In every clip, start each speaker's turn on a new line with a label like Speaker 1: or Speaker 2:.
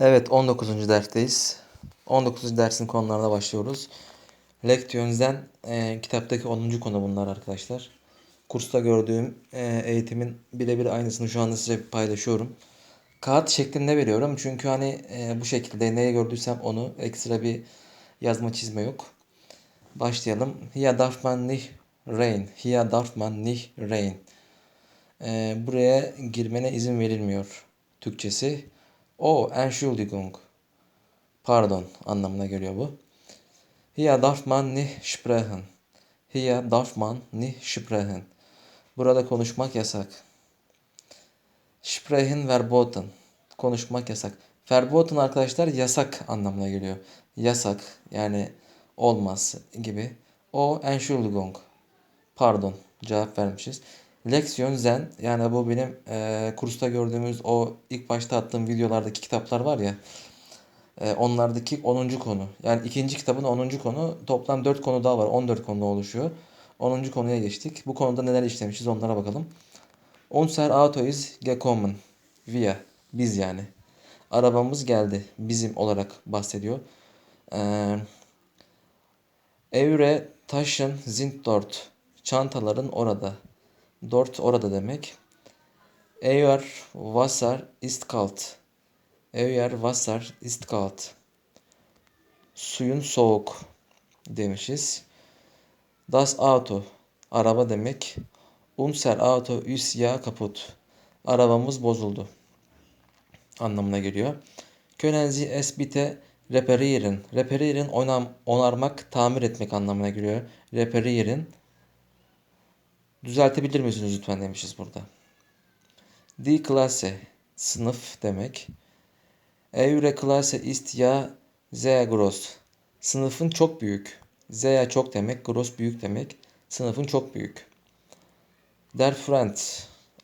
Speaker 1: Evet 19. dersteyiz. 19. dersin konularına başlıyoruz. Lektions'den e, kitaptaki 10. konu bunlar arkadaşlar. Kursta gördüğüm e, eğitimin birebir aynısını şu anda size paylaşıyorum. Kağıt şeklinde veriyorum çünkü hani e, bu şekilde neyi gördüysem onu ekstra bir yazma çizme yok. Başlayalım. Hier darf man nicht rein. Hier darf man nicht rein. E, buraya girmene izin verilmiyor. Türkçesi. O, Entschuldigung. Pardon anlamına geliyor bu. Hier darf man nicht sprechen. Hier darf man nicht sprechen. Burada konuşmak yasak. Sprechen verboten. Konuşmak yasak. Verboten arkadaşlar yasak anlamına geliyor. Yasak yani olmaz gibi. O Entschuldigung. Pardon cevap vermişiz. Leksiyon zen yani bu benim e, kursta gördüğümüz o ilk başta attığım videolardaki kitaplar var ya. E, onlardaki 10. konu. Yani ikinci kitabın 10. konu. Toplam 4 konu daha var. 14 konu oluşuyor. 10. konuya geçtik. Bu konuda neler işlemişiz onlara bakalım. Unser Auto ist gekommen. Wir. Biz yani. Arabamız geldi. Bizim olarak bahsediyor. Eee Evre Taschen sind dort. Çantaların orada. Dort orada demek. Euer Wasser ist kalt. Euer Wasser ist kalt. Suyun soğuk demişiz. Das Auto araba demek. Unser Auto ist ja kaputt. Arabamız bozuldu anlamına geliyor. Können Sie es bitte reparieren? Reparieren onam, onarmak, tamir etmek anlamına geliyor. Reparieren. Düzeltebilir misiniz lütfen demişiz burada. Die Klasse sınıf demek. Eure Klasse ist ja sehr groß. Sınıfın çok büyük. Sehr çok demek, groß büyük demek. Sınıfın çok büyük. Der Freund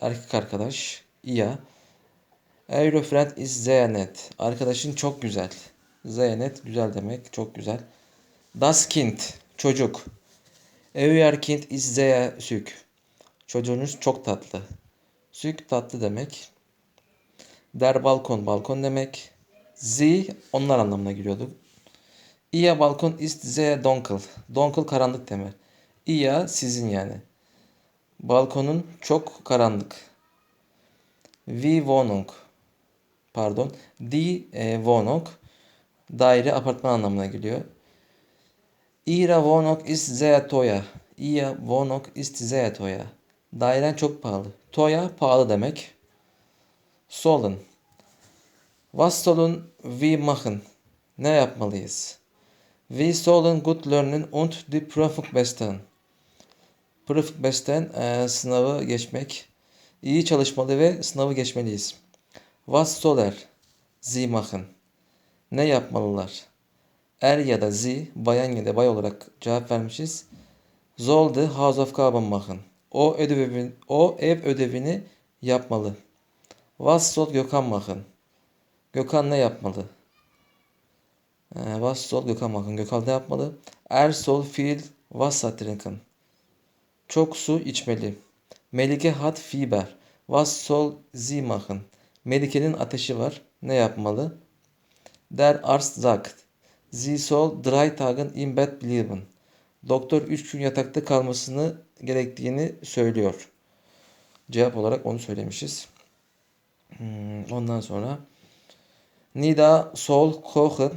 Speaker 1: erkek arkadaş. Ihr. Eure Freund ist sehr nett. Arkadaşın çok güzel. Sehr nett güzel demek, çok güzel. Das Kind çocuk. Euer Kind ist sehr süß. Çocuğunuz çok tatlı. Süt tatlı demek. Der balkon balkon demek. Sie onlar anlamına geliyordu. Ihr balkon ist sehr dunkel. Dunkel karanlık demek. Ihr sizin yani. Balkonun çok karanlık. Wie Wohnung. Pardon. Die e, Wohnung. Daire apartman anlamına geliyor. Ihre Wohnung ist sehr teuer. Ihre Wohnung ist sehr teuer. Dairen çok pahalı. Teuer pahalı demek. Sollen. Was sollen wir machen? Ne yapmalıyız? We sollen gut lernen und die Prüfung bestehen. Prüfung bestehen e, sınavı geçmek. İyi çalışmalı ve sınavı geçmeliyiz. Was soller sie machen? Ne yapmalılar? Er ya da sie, bayan ya da bay olarak cevap vermişiz. Soll die Hausaufgaben machen. O ödevini, o ev ödevini yapmalı. Was soll Gökhan machen? Gökhan ne yapmalı? Ee, was soll Gökhan machen? Gökhan ne yapmalı? Er soll viel Wasser trinken. Çok su içmeli. Melike hat Fieber. Was soll sie? Melike'nin ateşi var. Ne yapmalı? Der Arzt sagt. Sie soll drei Tagen im Bett bleiben. Doktor 3 gün yatakta kalmasını gerektiğini söylüyor. Cevap olarak onu söylemişiz. Hmm, ondan sonra Nida soll kochen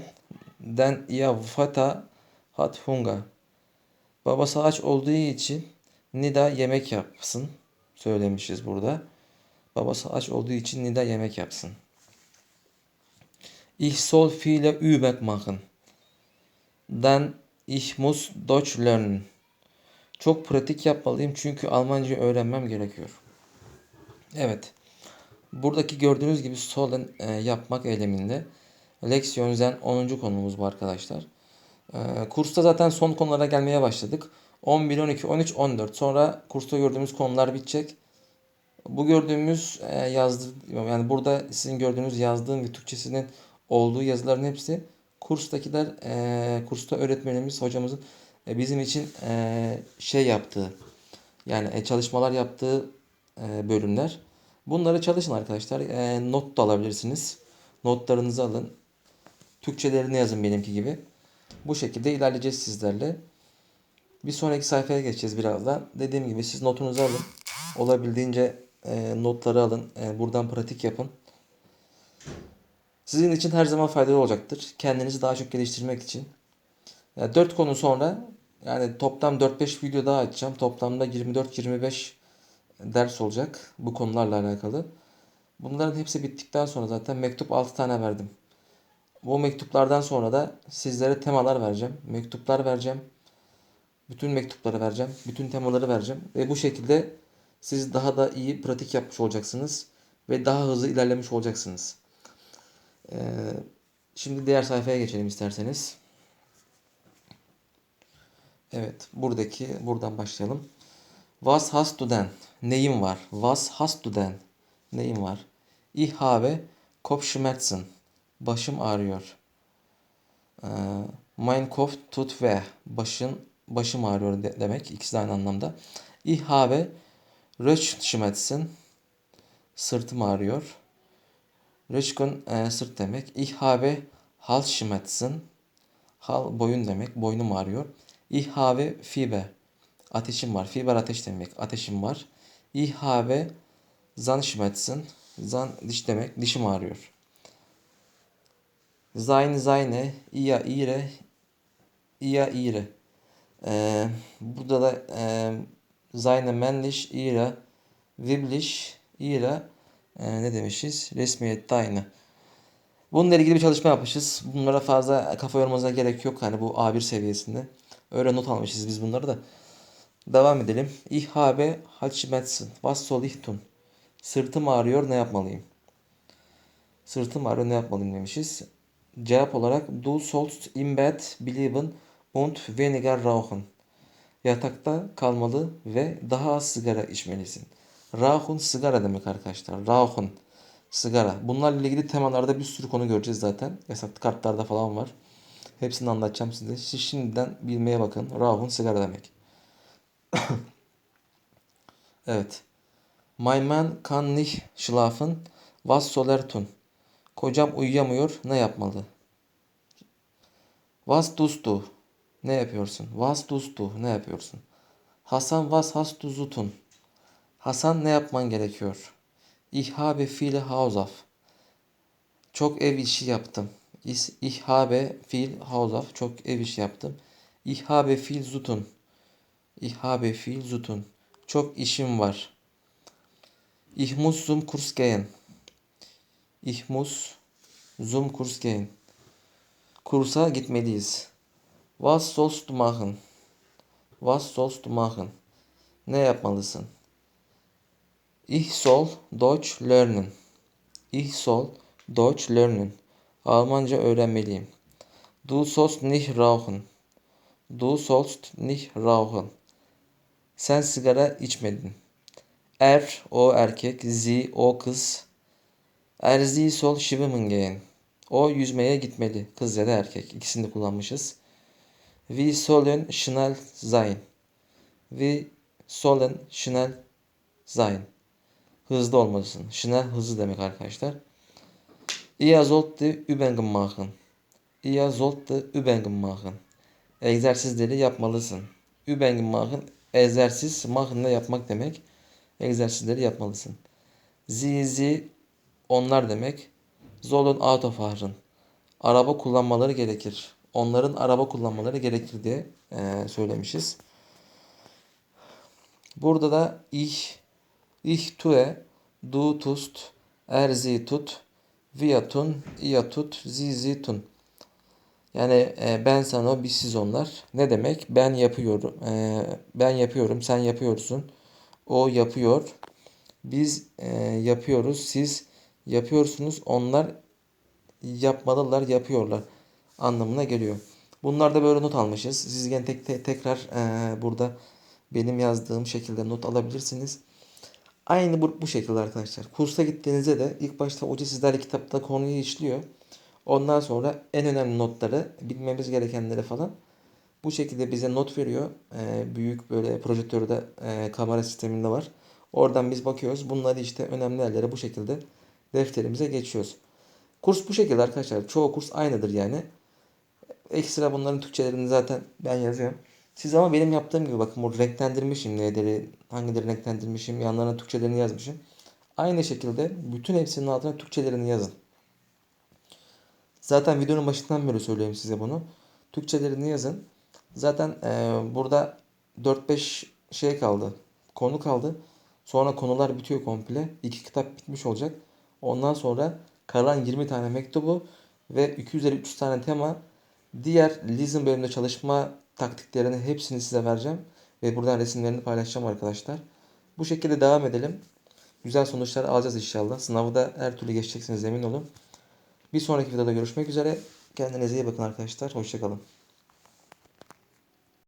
Speaker 1: denn ihr Vater hat Hunger. Babası aç olduğu için Nida yemek yapsın söylemişiz burada. Babası aç olduğu için Nida yemek yapsın. Ich soll viele Übung machen. Denn ich muss Deutsch lernen. Çok pratik yapmalıyım çünkü Almanca öğrenmem gerekiyor. Evet. Buradaki gördüğünüz gibi sollen e, yapmak eyleminde. Leksiyonzen 10. konumuz bu arkadaşlar. E, kursta zaten son konulara gelmeye başladık. 11, 12, 13, 14. Sonra kursta gördüğümüz konular bitecek. Bu gördüğümüz e, yazdı yani burada sizin gördüğünüz yazdığım ve Türkçesinin olduğu yazıların hepsi kurstakiler e, kursta öğretmenimiz hocamızın bizim için e, şey yaptığı yani e, çalışmalar yaptığı e, bölümler. Bunları çalışın arkadaşlar. E, not da alabilirsiniz. Notlarınızı alın. Türkçelerini yazın benimki gibi. Bu şekilde ilerleyeceğiz sizlerle. Bir sonraki sayfaya geçeceğiz birazdan. Dediğim gibi siz notunuzu alın. Olabildiğince e, notları alın. E, buradan pratik yapın. Sizin için her zaman faydalı olacaktır. Kendinizi daha çok geliştirmek için. Yani 4 konu sonra yani toplam 4-5 video daha açacağım. Toplamda 24-25 ders olacak bu konularla alakalı. Bunların hepsi bittikten sonra zaten mektup 6 tane verdim. Bu mektuplardan sonra da sizlere temalar vereceğim. Mektuplar vereceğim. Bütün mektupları vereceğim. Bütün temaları vereceğim. Ve bu şekilde siz daha da iyi pratik yapmış olacaksınız. Ve daha hızlı ilerlemiş olacaksınız. Ee, şimdi diğer sayfaya geçelim isterseniz. Evet, buradaki buradan başlayalım. Was hast du denn? Neyim var? Was hast du denn? Neyim var? Ich habe Kopfschmerzen. Başım ağrıyor. Ee, mein Kopf tut weh. Başın başım ağrıyor de- demek. İkisi de aynı anlamda. Ich habe Rückenschmerzen. Sırtım ağrıyor. Rücken e, sırt demek. Ich habe Halsschmerzen. Hal boyun demek. Boynum ağrıyor. Ich habe Fieber. Ateşim var. Fieber ateş demek. Ateşim var. Ich habe Zahnschmerzen. Zan diş demek. Dişim ağrıyor. Sein, seine, ihr, ihre, ihr, ihre. Ee, burada da e, seine männlich, ihre, weiblich, ihre e, ne demişiz? Resmiyette aynı. Bununla ilgili bir çalışma yapmışız. Bunlara fazla kafa yormanıza gerek yok. Hani bu A1 seviyesinde. Öyle not almışız biz bunları da. Devam edelim. Habe Halsschmerzen. Was soll ich tun? Sırtım ağrıyor. Ne yapmalıyım? Sırtım ağrıyor. Ne yapmalıyım demişiz. Cevap olarak Du sollst im Bett bleiben und weniger rauchen. Yatakta kalmalı ve daha az sigara içmelisin. Rauchen sigara demek arkadaşlar. Rauchen sigara. Bunlarla ilgili temalarda bir sürü konu göreceğiz zaten. Yasak kartlarda falan var. Hepsini anlatacağım size. Siz şimdiden bilmeye bakın. Rauchen sigara demek. evet. My man kann nicht schlafen. Was soll er? Kocam uyuyamıyor. Ne yapmalı? Was tust du? Ne yapıyorsun? Was tust du? Ne yapıyorsun? Hasan was hast du? Hasan ne yapman gerekiyor? Ich habe viele Hausauf. Çok ev işi yaptım. Ich, ich habe viel Hausauf. Çok ev işi yaptım. Ich habe viel zu tun. Ich habe viel zu tun. Çok işim var. Ich muss zum Kurs gehen. Ich muss zum Kurs gehen. Kursa gitmeliyiz. Was sollst du machen? Was sollst du machen? Ne yapmalısın? Ich soll Deutsch lernen. Ich soll Deutsch lernen. Almanca öğrenmeliyim. Du sollst nicht rauchen. Du sollst nicht rauchen. Sen sigara içmedin. Er, o erkek, sie, o kız. Er sie soll schwimmen gehen. O yüzmeye gitmeli. Kız ya da erkek. İkisini de kullanmışız. Wir sollen schnell sein. Wir sollen schnell sein. Hızlı olmalısın. Schnell hızlı demek arkadaşlar. Ihr sollt die Übungen machen. Ihr sollt die Übungen machen. Egzersizleri yapmalısın. Übungen machen. Egzersiz machen da yapmak demek. Egzersizleri yapmalısın. Sie, sie onlar demek. Sollen Auto fahren. Araba kullanmaları gerekir. Onların araba kullanmaları gerekir diye eee, söylemişiz. Burada da ich, ich tue, du tust, er sie tut, wir tun, ihr tut, sie sie tun. Yani e, ben sana o, biz siz onlar. Ne demek? Ben yapıyorum. E, ben yapıyorum, sen yapıyorsun. O yapıyor. Biz e, yapıyoruz, siz yapıyorsunuz. Onlar yapmalılar, yapıyorlar anlamına geliyor. Bunlar da böyle not almışız. Siz gene tek, tek- tekrar e, burada benim yazdığım şekilde not alabilirsiniz. Aynı bu, bu şekilde arkadaşlar. Kursa gittiğinizde de ilk başta hoca sizlerle kitapta konuyu işliyor. Ondan sonra en önemli notları, bilmemiz gerekenleri falan bu şekilde bize not veriyor. Ee, büyük böyle projektörde e, kamera sisteminde var. Oradan biz bakıyoruz. Bunları işte önemli yerlere bu şekilde defterimize geçiyoruz. Kurs bu şekilde arkadaşlar. Çoğu kurs aynıdır yani. Ekstra bunların Türkçelerini zaten ben yazıyorum. Siz ama benim yaptığım gibi bakın burada renklendirmişim neleri, hangileri renklendirmişim, yanlarına Türkçelerini yazmışım. Aynı şekilde bütün hepsinin altına Türkçelerini yazın. Zaten videonun başından beri söylüyorum size bunu. Türkçelerini yazın. Zaten eee, burada 4-5 şey kaldı. Konu kaldı. Sonra konular bitiyor komple. İki kitap bitmiş olacak. Ondan sonra kalan 20 tane mektubu ve 250-300 tane tema diğer Listen bölümünde çalışma taktiklerini hepsini size vereceğim. Ve buradan resimlerini paylaşacağım arkadaşlar. Bu şekilde devam edelim. Güzel sonuçlar alacağız inşallah. Sınavı da her türlü geçeceksiniz emin olun. Bir sonraki videoda görüşmek üzere. Kendinize iyi bakın arkadaşlar. Hoşçakalın.